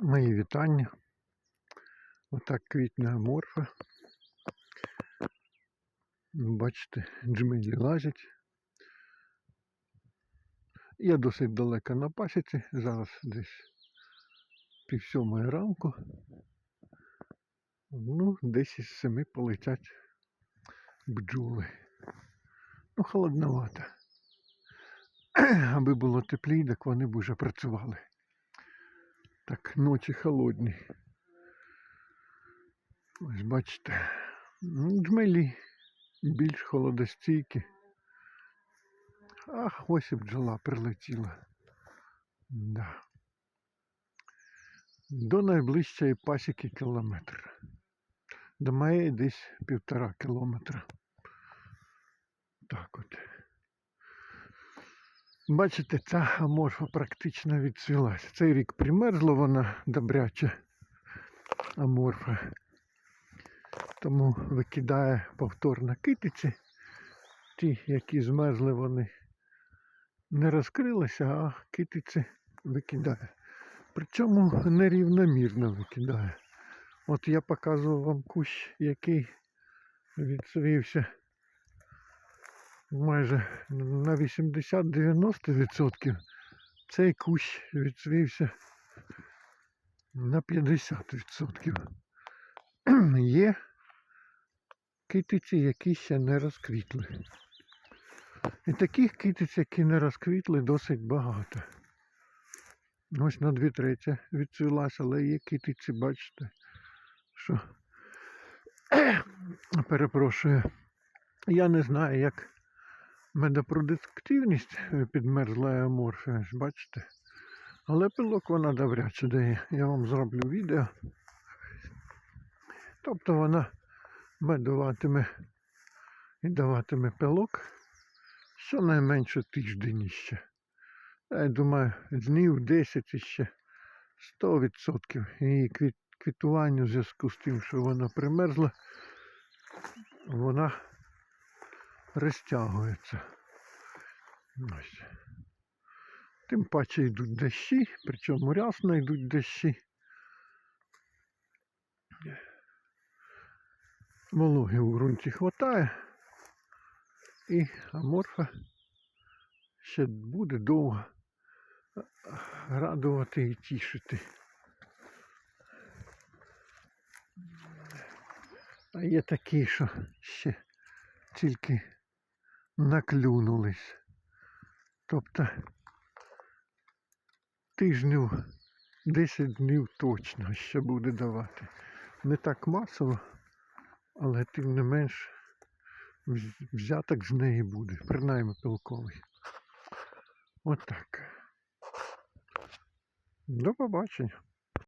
Мої вітання. Отак квітне аморфа. Бачите, джмелі лазять. Я досить далеко на пасіці, зараз десь пів сьомої ранку. Ну, десь із семи полетять бджоли. Ну, холодновато. Аби було тепліше, так вони б уже працювали. Так, ночі холодні. Ось бачите. Ну, Джмелі більш холодостійкі. Ах, ось і бджола прилетіла. Да. До найближчої пасіки кілометр. До моєї десь півтора кілометра. Так от. Бачите, ця аморфа практично відцвілася. Цей рік примерзла вона добряче аморфа. Тому викидає повторно китиці. Ті, які змерзли, вони не розкрилися, а китиці викидає. Причому нерівномірно викидає. От я показував вам кущ, який відсвівся майже на 80-90%. Цей кущ відсвівся на 50%. Є китиці, які ще не розквітли. І таких китиць, які не розквітли, досить багато. Ось на дві треті відцвілася, але є китиці, бачите, що перепрошую. Я не знаю, як медопродуктивність підмерзла аморфія, бачите? Але пилок вона добряче дає. Я вам зроблю відео. Тобто вона медуватиме і даватиме пилок щонайменше тиждень іще. Я думаю, днів 10 іще 100% її квіт, квітування в зв'язку з тим, що вона примерзла, вона розтягується. Ось. Тим паче йдуть дощі, причому рясно йдуть дощі. Вологи у ґрунті хватає. І аморфа ще буде довго радувати і тішити. А є такі, що ще тільки наклюнулись. Тобто тижнів 10 днів точно ще буде давати. Не так масово, але тим не менш взяток з неї буде, принаймні пилковий. От. До побачення.